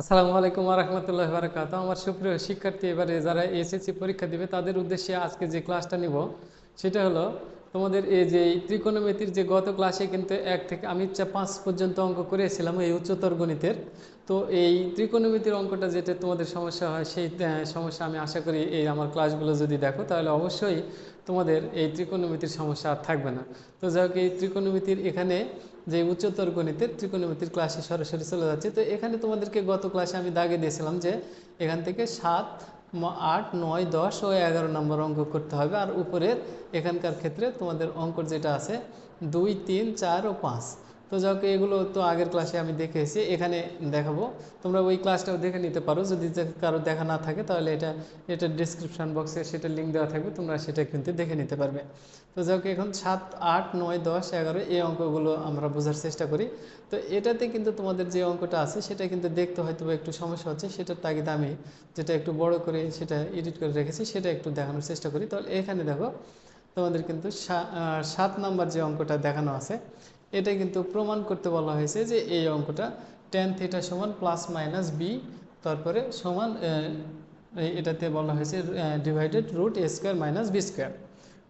আসসালামু আলাইকুম রহমতুল্লাহ বারকাত আমার সুপ্রিয় শিক্ষার্থী, এবারে যারা এসএসসি পরীক্ষা দিবে, তাদের উদ্দেশ্যে আজকে যে ক্লাসটা নিব, সেটা হলো তোমাদের এই যে ত্রিকোণমিতির যে গত ক্লাসে কিন্তু এক থেকে, আমি পাঁচ পর্যন্ত অঙ্ক করেছিলাম এই উচ্চতর গণিতের। তো এই ত্রিকোণমিতির অঙ্কটা যেটা তোমাদের সমস্যা হয়, সেই সমস্যা আমি আশা করি এই আমার ক্লাসগুলো যদি দেখো, তাহলে অবশ্যই তোমাদের এই ত্রিকোণমিতির সমস্যা আর থাকবে না। তো যাই হোক, এই ত্রিকোণমিতির এখানে যে উচ্চতর গণিতের ত্রিকোণমিতির ক্লাসে সরাসরি চলে যাচ্ছে। তো এখানে তোমাদেরকে গত ক্লাসে আমি দাগে দিয়েছিলাম যে এখান থেকে সাত আট, নয়, দশ ও এগারো নম্বর অঙ্ক করতে হবে। আর উপরের এখানকার ক্ষেত্রে তোমাদের অঙ্ক যেটা আছে, দুই, তিন, চার ও পাঁচ। তো যাই হোক, এগুলো তো আগের ক্লাসে আমি দেখে এসেছি এখানে দেখাবো। তোমরা ওই ক্লাসটাও দেখে নিতে পারো। যদি কারও দেখা না থাকে, তাহলে এটা এটা ডিসক্রিপশন বক্সে সেটা লিঙ্ক দেওয়া থাকবে। তোমরা সেটা কিন্তু দেখে নিতে পারবে। তো যাই এখন সাত, আট, নয়, দশ, এগারো, এই অঙ্কগুলো আমরা বোঝার চেষ্টা করি। তো এটাতে কিন্তু তোমাদের যে অঙ্কটা আছে, সেটা কিন্তু দেখতে হয়তো একটু সমস্যা হচ্ছে। সেটার তাগিদে আমি যেটা একটু বড় করে সেটা এডিট করে রেখেছি, সেটা একটু দেখানোর চেষ্টা করি। তাহলে এখানে দেখো, তোমাদের কিন্তু সাত নাম্বার যে অঙ্কটা দেখানো আছে এটা কিন্তু প্রমাণ করতে বলা হয়েছে যে এই অঙ্কটা টেন থিটা সমান প্লাস মাইনাস বি তারপরে সমান এটাতে বলা হয়েছে divided root A square minus B square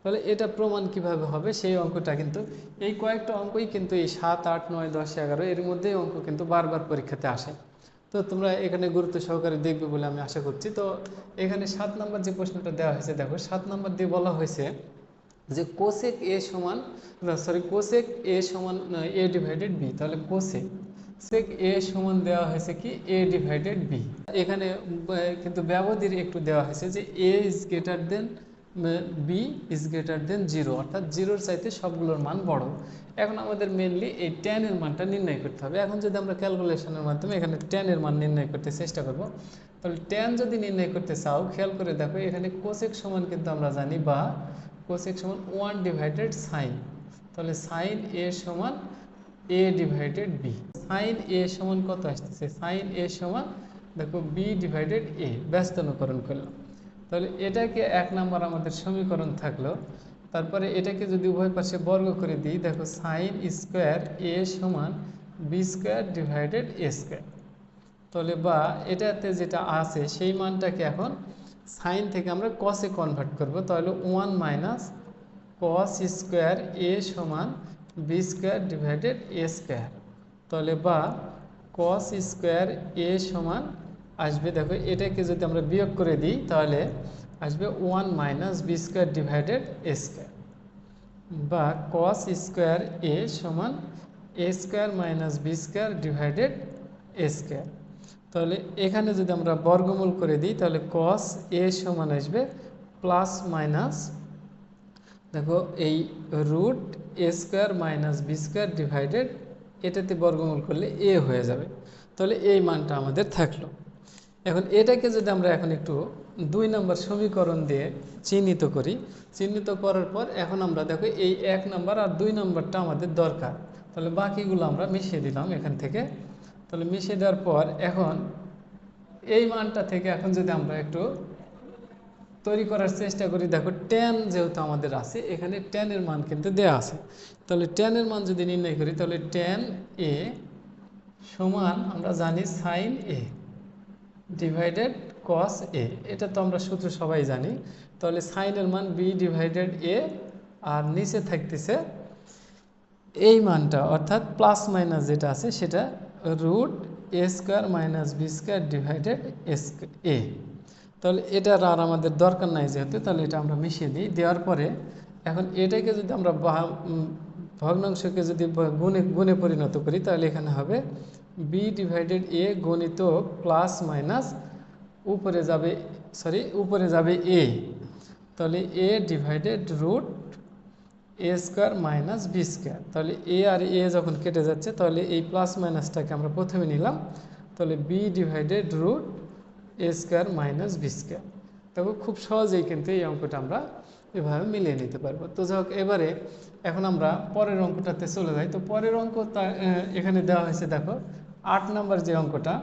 তাহলে এটা প্রমাণ কীভাবে হবে? সেই অঙ্কটা কিন্তু, এই কয়েকটা অঙ্কই কিন্তু এই সাত, আট, নয়, দশ, এগারো, এর মধ্যেই অঙ্ক কিন্তু বারবার পরীক্ষাতে আসে। তো তোমরা এখানে গুরুত্ব সহকারে দেখবে বলে আমি আশা করছি। তো এখানে সাত নাম্বার যে প্রশ্নটা দেওয়া হয়েছে, দেখো, সাত নাম্বার দিয়ে বলা হয়েছে যে কোসেক এ সমান সরি কোসেক এ সমান এ ডিভাইডেড বি তাহলে কোসেক সেক এ সমান দেওয়া হয়েছে কি? এ ডিভাইডেড বি এখানে কিন্তু ব্যবধির একটু দেওয়া হয়েছে যে A is greater than B is greater than zero অর্থাৎ জিরোর চাইতে সবগুলোর মান বড়। এখন আমাদের মেনলি এই টেনের মানটা নির্ণয় করতে হবে। এখন যদি আমরা ক্যালকুলেশনের মাধ্যমে এখানে টেনের মান নির্ণয় করতে চেষ্টা করব, তাহলে টেন যদি নির্ণয় করতে চাও, খেয়াল করে দেখো, এখানে কোসেক সমান কিন্তু আমরা জানি বা কোসেক সমান ওয়ান ডিভাইডেড সাইন। তাহলে সাইন এ সমান A divided B. Sine A সমান কত আসতেছে? সাইন এ সমান দেখো বি ডিভাইডেড এ, ব্যস্তানুকরণ করলাম। তাহলে এটাকে এক নাম্বার আমাদের সমীকরণ থাকল। তারপরে এটাকে যদি উভয় পাশে বর্গ করে দিই, দেখো সাইন স্কোয়ার এ সমান B square divided A square. তাহলে বা এটাতে যেটা আছে, সেই মানটাকে এখন সাইন থেকে আমরা কসে কনভার্ট করব, তাহলে one minus cos square A সমান B square divided A square তাহলে বা কস স্কোয়ার এ সমান আসবে, দেখো এটাকে যদি আমরা বিয়োগ করে দিই, তাহলে আসবে one minus B square divided A square বা কস স্কোয়ার এ সমান A square minus B square divided A square তাহলে এখানে যদি আমরা বর্গমূল করে দিই, তাহলে কস এ সমান আসবে প্লাস মাইনাস দেখো এই root A square minus B square divided এটাতে বর্গমূল করলে এ হয়ে যাবে। তাহলে এই মানটা আমাদের থাকল। এখন এটাকে যদি আমরা এখন একটু দুই নম্বর সমীকরণ দিয়ে চিহ্নিত করি, চিহ্নিত করার পর এখন আমরা দেখো এই এক নম্বর আর দুই নম্বরটা আমাদের দরকার। তাহলে বাকিগুলো আমরা মিশিয়ে দিলাম এখান থেকে। তাহলে মিশিয়ে দেওয়ার পর এখন এই মানটা থেকে এখন যদি আমরা একটু তৈরি করার চেষ্টা করি, দেখো টেন যেহেতু আমাদের আছে, এখানে টেনের মান কিন্তু দেওয়া আছে। তাহলে টেনের মান যদি নির্ণয় করি, তাহলে টেন এ সমান আমরা জানি সাইন এ ডিভাইডেড কস এ এটা তো আমরা সূত্র সবাই জানি। তাহলে সাইনের মান বি ডিভাইডেড এ আর নিচে থাকতেছে এই মানটা, অর্থাৎ প্লাস মাইনাস যেটা আছে সেটা root A square minus B square divided A তাহলে এটার আর আমাদের দরকার নাই যেহেতু, তাহলে এটা আমরা মিশিয়ে দিই। দেওয়ার পরে এখন এটাকে যদি আমরা ভগ্নাংশকে যদি গুণে গুণে পরিণত করি, তাহলে এখানে হবে বি ডিভাইডেড এ গণিত প্লাস মাইনাস উপরে যাবে সরি উপরে যাবে এ তাহলে A divided root A square minus B square তাহলে এ আর এ যখন কেটে যাচ্ছে, তাহলে এই প্লাস মাইনাসটাকে আমরা প্রথমে নিলাম। তাহলে B divided root A square minus B square তবে খুব সহজেই কিন্তু এই অঙ্কটা আমরা এভাবে মিলিয়ে নিতে পারব। তো যাই এবারে এখন আমরা পরের অঙ্কটাতে চলে যাই। তো পরের অঙ্ক এখানে দেওয়া হয়েছে, দেখো, আট নাম্বার যে অঙ্কটা,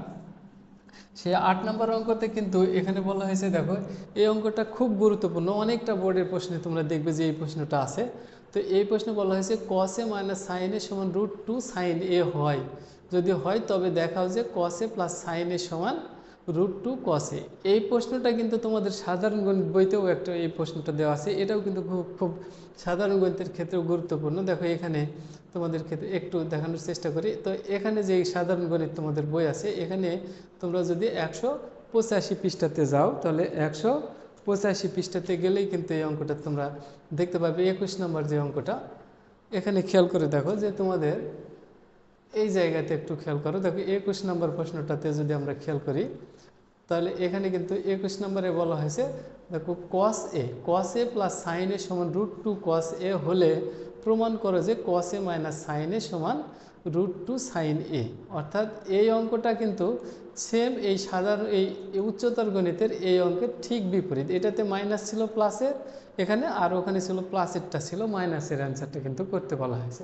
সেই আট নম্বর অঙ্কতে কিন্তু এখানে বলা হয়েছে, দেখো, এই অঙ্কটা খুব গুরুত্বপূর্ণ। অনেকটা বোর্ডের প্রশ্নে তোমরা দেখবে যে এই প্রশ্নটা আছে। তো এই প্রশ্নে বলা হয়েছে কসে মাইনাস সাইন এ সমান রুট টু সাইন এ হয়। যদি হয়, তবে দেখাও যে কসে প্লাস সাইনের সমান রুট টু কসে এই প্রশ্নটা কিন্তু তোমাদের সাধারণ গণিত বইতেও একটা এই প্রশ্নটা দেওয়া আছে। এটাও কিন্তু খুব খুব সাধারণ গণিতের ক্ষেত্রেও গুরুত্বপূর্ণ। দেখো এখানে তোমাদের ক্ষেত্রে একটু দেখানোর চেষ্টা করি। তো এখানে যে সাধারণ গণিত তোমাদের বই আছে, এখানে তোমরা যদি একশো পঁচাশি পৃষ্ঠাতে যাও, তাহলে একশো পঁচাশি পৃষ্ঠাতে গেলেই কিন্তু এই অঙ্কটা তোমরা দেখতে পাবে, একুশ নম্বর যে অঙ্কটা। এখানে খেয়াল করে দেখো যে তোমাদের এই জায়গাতে একটু খেয়াল করো। দেখো, একুশ নম্বর প্রশ্নটাতে যদি আমরা খেয়াল করি, তাহলে এখানে কিন্তু একুশ নম্বরে বলা হয়েছে, দেখো কস A cos A plus sign A সমান রুট টু কস এ হলে প্রমাণ করো যে cos A minus sine A সমান রুট টু সাইন এ অর্থাৎ এই অঙ্কটা কিন্তু সেম এই সাধারণ, এই উচ্চতর গণিতের এই অঙ্কের ঠিক বিপরীত। এটাতে মাইনাস ছিল প্লাসের এখানে আর ওখানে ছিল প্লাসেরটা ছিল মাইনাসের অ্যান্সারটা কিন্তু করতে বলা হয়েছে।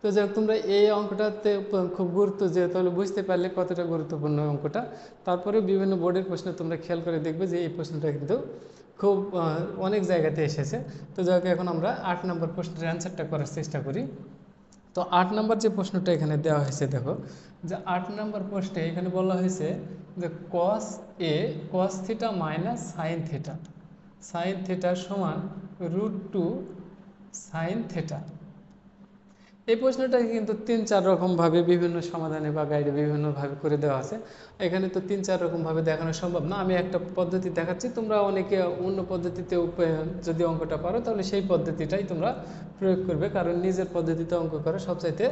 তো যাই তোমরা এই অঙ্কটাতে খুব গুরুত্ব যে, তাহলে বুঝতে পারলে কতটা গুরুত্বপূর্ণ অঙ্কটা। তারপরে বিভিন্ন বোর্ডের প্রশ্ন তোমরা খেয়াল করে দেখবে যে, এই প্রশ্নটা কিন্তু খুব অনেক জায়গাতে এসেছে। তো যাই এখন আমরা আট নম্বর প্রশ্নের অ্যান্সারটা করার চেষ্টা করি। তো আট নম্বর যে প্রশ্নটা এখানে দেওয়া হয়েছে, দেখো, যে আট নম্বর প্রশ্নে এখানে বলা হয়েছে যে cos A cos theta minus sine theta sine থিটার সমান রুট টু সাইন থিটা এই প্রশ্নটাকে কিন্তু তিন, চার রকমভাবে বিভিন্ন সমাধানে বা গাইডে বিভিন্নভাবে করে দেওয়া আছে। এখানে তো তিন, চার রকমভাবে দেখানো সম্ভব না। আমি একটা পদ্ধতি দেখাচ্ছি। তোমরা অনেকে অন্য পদ্ধতিতে যদি অঙ্কটা পারো, তাহলে সেই পদ্ধতিটাই তোমরা প্রয়োগ করবে। কারণ নিজের পদ্ধতিতে অঙ্ক করা সবচাইতে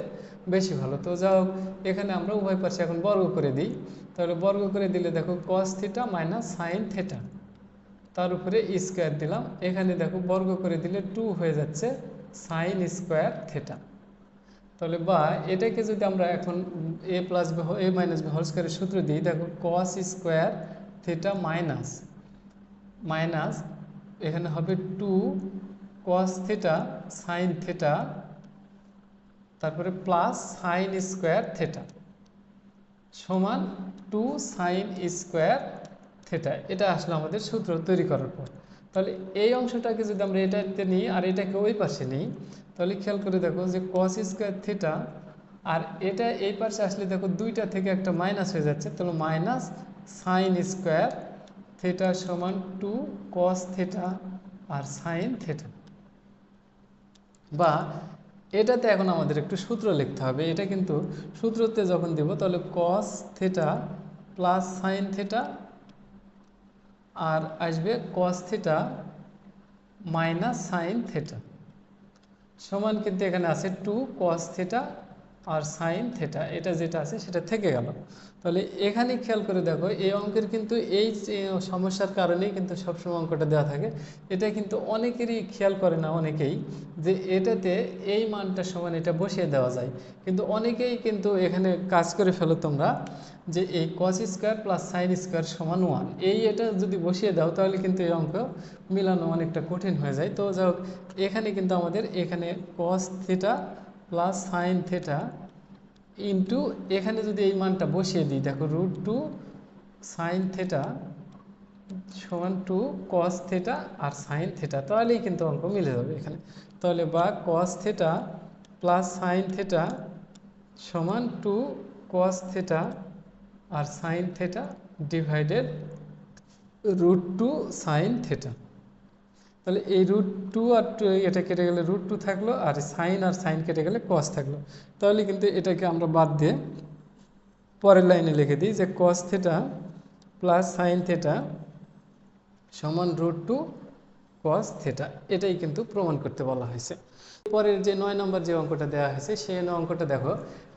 বেশি ভালো। তো যাও এখানে আমরা উভয় পাশে এখন বর্গ করে দিই। তাহলে বর্গ করে দিলে দেখো cos theta minus sine theta তার উপরে স্কোয়ার দিলাম। এখানে দেখো বর্গ করে দিলে টু হয়ে যাচ্ছে সাইন স্কোয়ার থেটা তাহলে বা এটাকে যদি আমরা এখন A plus A minus B whole স্কোয়ারের সূত্র দিই, দেখো cos square theta minus minus এখানে হবে two cos theta sine theta তারপরে প্লাস সাইন স্কোয়ার থিটা সমান টু সাইন স্কোয়ার থিটা এটা আসলে আমাদের সূত্র তৈরি করার পর। তাহলে এই অংশটাকে যদি আমরা এটাতে নিই আর এটাকে ওই পাশে নিই তাহলে খেয়াল করে দেখো যে কস স্কোয়ার থিটা আর এটা এই পাশে আসলে দেখো দুইটা থেকে একটা মাইনাস হয়ে যাচ্ছে, তাহলে মাইনাস সাইন স্কোয়ার থিটা সমান টু কস থিটা আর সাইন থিটা বা এটাতে এখন আমাদের একটু সূত্র লিখতে হবে, এটা কিন্তু সূত্রতে যখন দিব তাহলে cos theta plus sine theta আর আসবে cos theta minus sine theta সমান কিন্তু এখানে আছে টু কস থিটা আর সাইন থেটা, এটা যেটা আছে সেটা থেকে গেল। তাহলে এখানে খেয়াল করে দেখো, এই অঙ্কের কিন্তু এই সমস্যার কারণেই কিন্তু সবসময় অঙ্কটা দেওয়া থাকে। এটা কিন্তু অনেকেরই খেয়াল করে না, অনেকেই, যে এটাতে এই মানটা সমান এটা বসিয়ে দেওয়া যায়। কিন্তু অনেকেই কিন্তু এখানে কাজ করে ফেলো তোমরা, যে এই cos square plus sine square সমান ওয়ান এই এটা যদি বসিয়ে দাও, তাহলে কিন্তু এই অঙ্ক মিলানো অনেকটা কঠিন হয়ে যায়। তো যাই এখানে কিন্তু আমাদের এখানে cos theta plus sine theta into এখানে যদি এই মানটা বসিয়ে দিই, দেখো রুট টু সাইন থেটা সমান টু কস থেটা আর সাইন থেটা তাহলেই কিন্তু অঙ্ক মিলে যাবে এখানে। তাহলে বা cos theta plus sine theta সমান টু কস থেটা আর sine theta divided root two sine theta তাহলে এই রুট টু আর টু এটা কেটে গেলে রুট টু থাকল আর সাইন আর সাইন কেটে গেলে কস থাকল। তাহলে কিন্তু এটাকে আমরা বাদ দিয়ে পরের লাইনে লিখে দিই যে cos theta plus sine theta সমান রুট টু কস থেটা এটাই কিন্তু প্রমাণ করতে বলা হয়েছে। পরের যে নয় নম্বর যে অঙ্কটা দেওয়া হয়েছে, সেই অঙ্কটা দেখো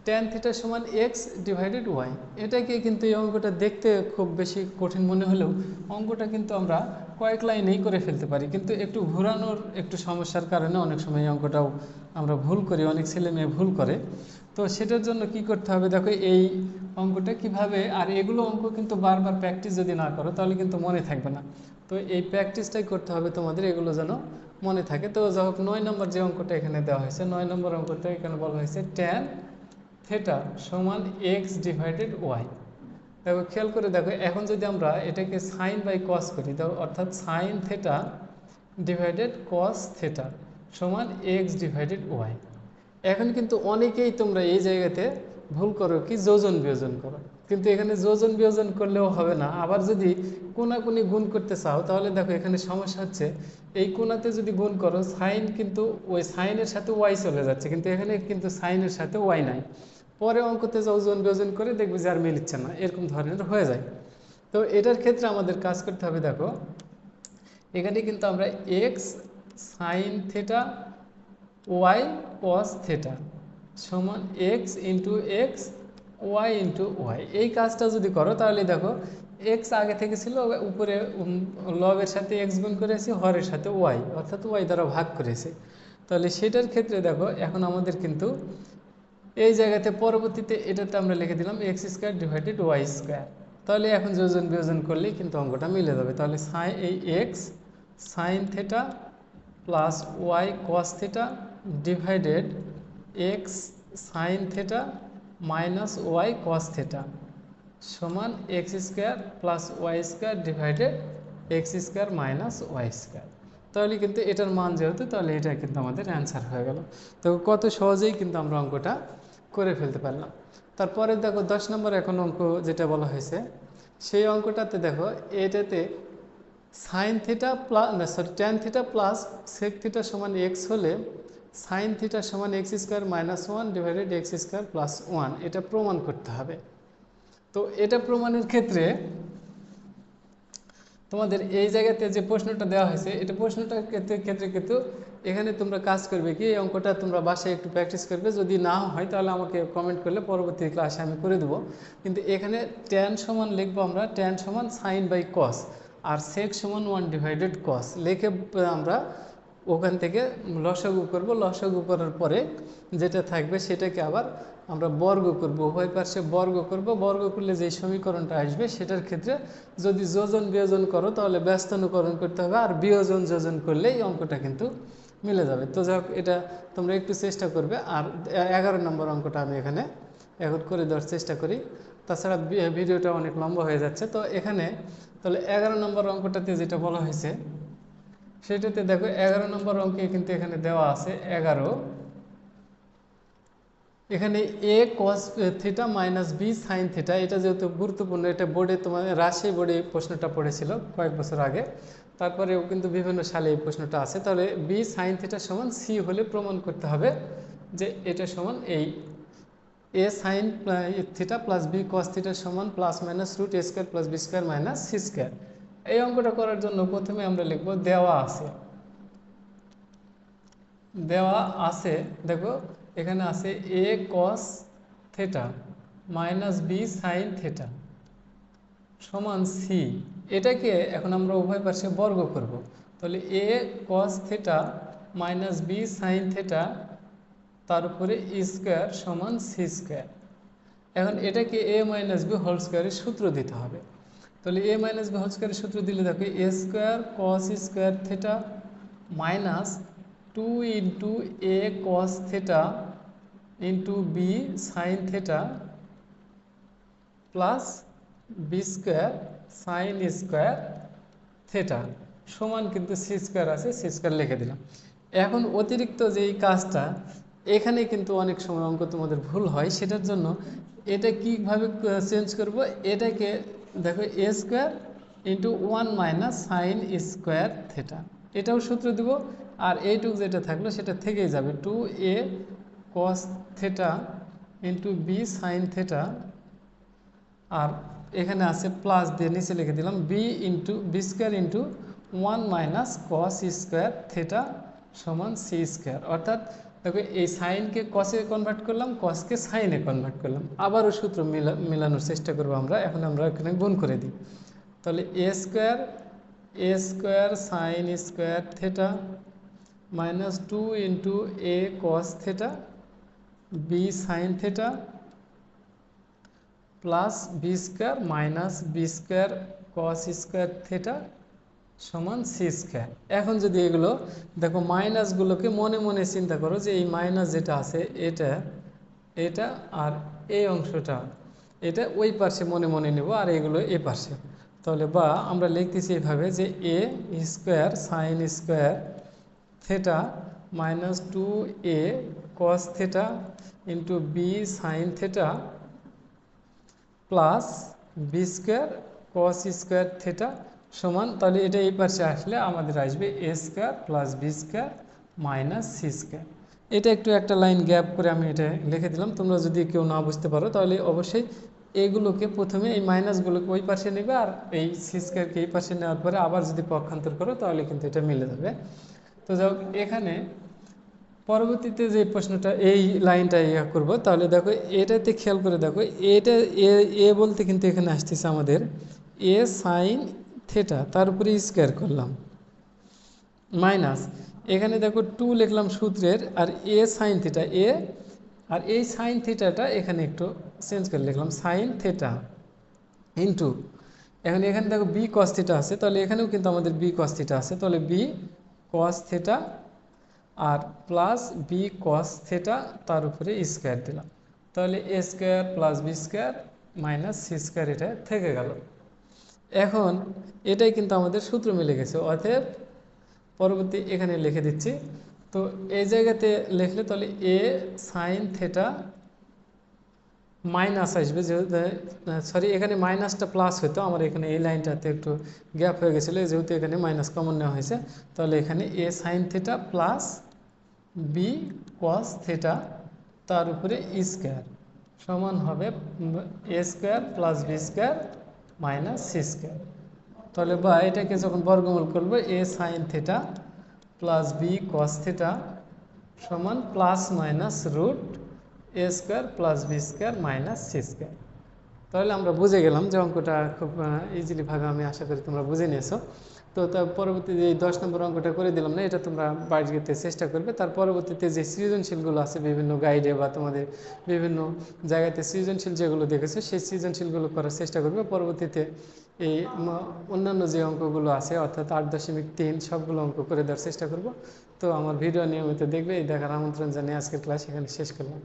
ট্যান থিটা সমান এক্স ডিভাইডেড ওয়াই এটাকে কিন্তু এই অঙ্কটা দেখতে খুব বেশি কঠিন মনে হলেও অঙ্কটা কিন্তু আমরা কয়েক লাইনেই করে ফেলতে পারি। কিন্তু একটু ঘোরানোর একটু সমস্যার কারণে অনেক সময় অঙ্কটাও আমরা ভুল করি, অনেক ছেলে মেয়ে ভুল করে। তো সেটার জন্য কি করতে হবে? দেখো এই অঙ্কটা কীভাবে, আর এগুলো অঙ্ক কিন্তু বারবার প্র্যাকটিস যদি না করো, তাহলে কিন্তু মনে থাকবে না। তো এই প্র্যাকটিসটাই করতে হবে তোমাদের, এগুলো যেন মনে থাকে। তো যাই হোক, নয় নম্বর যে অঙ্কটা এখানে দেওয়া হয়েছে, নয় নম্বর অঙ্কটা এখানে বলা হয়েছে ট্যান থেটা সমান এক্স ডিভাইডেড ওয়াই দেখো, খেয়াল করে দেখো, এখন যদি আমরা এটাকে সাইন বাই কস করি দেখো অর্থাৎ sine theta divided cos theta সমান এক্স ডিভাইডেড ওয়াই এখন কিন্তু অনেকেই তোমরা এই জায়গাতে ভুল করো কি, যোজন বিয়োজন করো। কিন্তু এখানে যোজন বিয়োজন করলেও হবে না। আবার যদি কোনাকুনি গুণ করতে চাও, তাহলে দেখো, এখানে সমস্যা হচ্ছে, এই কোনাতে যদি গুণ করো সাইন কিন্তু ওই সাইনের সাথে ওয়াই চলে যাচ্ছে, কিন্তু এখানে কিন্তু সাইনের সাথে ওয়াই নাই। পরে অঙ্কতে ওজন বিয়োজন করে দেখবে যে আর মিলিচ্ছে না। এরকম ধরনের হয়ে যায়। তো এটার ক্ষেত্রে আমাদের কাজ করতে হবে, দেখো। এখানে কিন্তু আমরা X sine theta Y cos theta সমান X into X Y into Y এই কাজটা যদি করো, তাহলে দেখো এক্স আগে থেকে ছিল, উপরে লবের সাথে এক্স গুণ করেছি হরের সাথে ওয়াই অর্থাৎ ওয়াই দ্বারা ভাগ করেছি তাহলে সেটার ক্ষেত্রে দেখো, এখন আমাদের কিন্তু এই জায়গাতে পরবর্তীতে এটাতে আমরা লিখে দিলাম X square divided Y square তাহলে এখন যোজন বিয়োজন করলেই কিন্তু অঙ্কটা মিলে যাবে। তাহলে সাই এই X sine theta plus Y cos theta divided X sine theta minus Y cos theta সমান X square plus Y square divided X square minus Y square তাহলে কিন্তু এটার মান যেহেতু, তাহলে এটা কিন্তু আমাদের অ্যান্সার হয়ে গেল। তো কত সহজেই কিন্তু আমরা অঙ্কটা করে ফেলতে পারলাম। তারপরে দেখো দশ নম্বর এখন অঙ্ক যেটা বলা হয়েছে, সেই অঙ্কটাতে দেখো এটাতে সাইন থিটা প্লাস না sorry tan theta plus sec theta সমান এক্স হলে সাইন থিটা সমান X square minus one divided X square plus one এটা প্রমাণ করতে হবে। তো এটা প্রমাণের ক্ষেত্রে তোমাদের এই জায়গাতে যে প্রশ্নটা দেওয়া হয়েছে, এটা প্রশ্নটার ক্ষেত্রে ক্ষেত্রে কিন্তু এখানে তোমরা কাজ করবে কি? এই অঙ্কটা তোমরা বাসায় একটু প্র্যাকটিস করবে। যদি না হয়, তাহলে আমাকে কমেন্ট করলে পরবর্তী ক্লাসে আমি করে দেবো। কিন্তু এখানে ট্যান সমান লিখব আমরা। ট্যান সমান সাইন বাই কস আর সেক সমান ওয়ান ডিভাইডেড কস লিখে আমরা ওখান থেকে লসাগু করব। লসাগু করার পরে যেটা থাকবে সেটাকে আবার আমরা বর্গ করব। উভয় পার্শ্বে বর্গ করব। বর্গ করলে যে সমীকরণটা আসবে সেটার ক্ষেত্রে যদি যোজন বিয়োজন করো, তাহলে ব্যস্তানুকরণ করতে হবে। আর বিয়োজন যোজন করলে এই অঙ্কটা কিন্তু মিলে যাবে। তো যাই এটা তোমরা একটু চেষ্টা করবে। আর এগারো নম্বর অঙ্কটা আমি এখানে এখন করে দেওয়ার চেষ্টা করি। তাছাড়া ভিডিওটা অনেক লম্বা হয়ে যাচ্ছে। তো এখানে তাহলে এগারো নম্বর অঙ্কটাতে যেটা বলা হয়েছে, সেটাতে দেখো এগারো নম্বর অঙ্কে কিন্তু এখানে দেওয়া আছে এগারো। এখানে A cos theta minus B sine theta এটা যেহেতু গুরুত্বপূর্ণ, এটা বোর্ডে তোমার রাশি বোর্ডে প্রশ্নটা পড়েছিল কয়েক বছর আগে। তারপরেও কিন্তু বিভিন্ন সালে এই প্রশ্নটা আছে। তাহলে বি সাইন থিটা সমান সি হলে প্রমাণ করতে হবে যে এটা সমান এই। A sine theta plus B cos theta সমান plus minus root A square plus B square minus C square এই অঙ্কটা করার জন্য প্রথমে আমরা লিখব দেওয়া আছে। দেওয়া আছে, দেখো, এখানে আছে A cos theta minus B sine theta সমান সি এটাকে এখন আমরা উভয় পাশে বর্গ করব। তাহলে A cos theta minus B sine theta তার উপরে স্কোয়ার সমান সি স্কোয়ার এখন এটাকে এ মাইনাস বি হোল স্কোয়ারের সূত্র দিতে হবে। তাহলে এ মাইনাস বি হোল স্কোয়ারের সূত্র দিলে দেখো A square cos square theta minus two into A cos theta into B sine theta plus B square sine square theta সমান কিন্তু সি স্কোয়ার আছে সি স্কোয়ার লিখে দিলাম। এখন অতিরিক্ত যে এই কাজটা, এখানে কিন্তু অনেক সময় অঙ্ক তোমাদের ভুল হয়, সেটার জন্য এটা কীভাবে চেঞ্জ করব? এটাকে দেখো A square into one minus sine square theta এটাও সূত্র দিব, আর এইটুকু যেটা থাকল, সেটা থেকেই যাবে। Two A cos theta into B sine theta আর এখানে আছে প্লাস দিয়ে নিচে লিখে দিলাম B into B square into one minus cos square theta সমান সি স্কোয়ার অর্থাৎ দেখো এই সাইনকে কসে কনভার্ট করলাম কসকে সাইনে কনভার্ট করলাম। আবারও সূত্র মিলা মিলানোর চেষ্টা করব আমরা, এখন আমরা এখানে গুণ করে দিই। তাহলে A square A square sine square theta minus two into A cos theta B sine theta plus B square minus B square cos square theta সমান সি স্কোয়ার। এখন যদি এগুলো, দেখো মাইনাসগুলোকে মনে মনে চিন্তা করো যে এই মাইনাস যেটা আছে, এটা এটা আর এই অংশটা, এটা ওই পাশে মনে মনে নেব আর এগুলো এ পাশে। তাহলে বা আমরা লিখতেছি এইভাবে যে A square sine square theta minus two A cos theta into B sine theta plus B square cos square theta সমান, তাহলে এটা এই পাশে আসলে আমাদের আসবে A square plus B square minus C square এটা একটু একটা লাইন গ্যাপ করে আমি এটা লিখে দিলাম। তোমরা যদি কেউ না বুঝতে পারো, তাহলে অবশ্যই এগুলোকে প্রথমে এই মাইনাসগুলোকে ওই পাশে নেবে আর এই সি স্কোয়ারকে এই পাশে নেওয়ার পরে আবার যদি পক্ষান্তর করো, তাহলে কিন্তু এটা মিলে যাবে। তো যাই এখানে পরবর্তীতে যে প্রশ্নটা, এই লাইনটা ইয়া করব, তাহলে দেখো এটাতে খেয়াল করে দেখো, এটা এ এ বলতে কিন্তু এখানে আসতেছে আমাদের এ সাইন থেটা তার উপরে স্কোয়ার করলাম, মাইনাস, এখানে দেখো টু লিখলাম সূত্রের, আর এ সাইন থিটা, এ, আর এই সাইন থিটাটা এখানে একটু চেঞ্জ করে লিখলাম, সাইন থেটা ইন্টু, এখন, এখানে দেখো বি কস থিটা আছে, তাহলে এখানেও কিন্তু আমাদের বি কস থিটা আছে, তাহলে বি কস থেটা আর প্লাস বি কস থেটা তার উপরে স্কোয়ার দিলাম। তাহলে A square plus B square minus C square এটা থেকে গেল। এখন এটাই কিন্তু আমাদের সূত্র মিলে গেছে। অতএব পরবর্তী এখানে লিখে দিচ্ছি। তো এই জায়গাতে লিখলে তাহলে এ সাইন থেটা মাইনাস আসবে যেহেতু সরি এখানে মাইনাসটা প্লাস হতো আমার এখানে এই লাইনটাতে একটু গ্যাপ হয়ে গেছিল, যেহেতু এখানে মাইনাস কমন নেওয়া হয়েছে, তাহলে এখানে A sine theta plus B cos theta তার উপরে স্কোয়ার সমান হবে A square plus B square minus C square তাহলে বা এটাকে যখন বর্গমূল করব A sine theta plus B cos theta সমান plus minus root A square plus B square minus C square তাহলে আমরা বুঝে গেলাম যে অঙ্কটা খুব ইজিলি ভাবে আমি আশা করি তোমরা বুঝে নিয়েছো। তো তার পরবর্তীতে এই দশ নম্বর অঙ্কটা করে দিলাম না, এটা তোমরা বাড়িতে চেষ্টা করবে। তার পরবর্তীতে যে সৃজনশীলগুলো আছে বিভিন্ন গাইডে বা তোমাদের বিভিন্ন জায়গাতে সৃজনশীল যেগুলো দেখেছ, সেই সৃজনশীলগুলো করার চেষ্টা করবে। পরবর্তীতে এই অন্যান্য যে অঙ্কগুলো আছে, অর্থাৎ আট দশমিক তিন, সবগুলো অঙ্ক করে দেওয়ার চেষ্টা করব। তো আমার ভিডিও নিয়মিত দেখবে, এই দেখার আমন্ত্রণ জানিয়ে আজকের ক্লাস এখানে শেষ করলাম।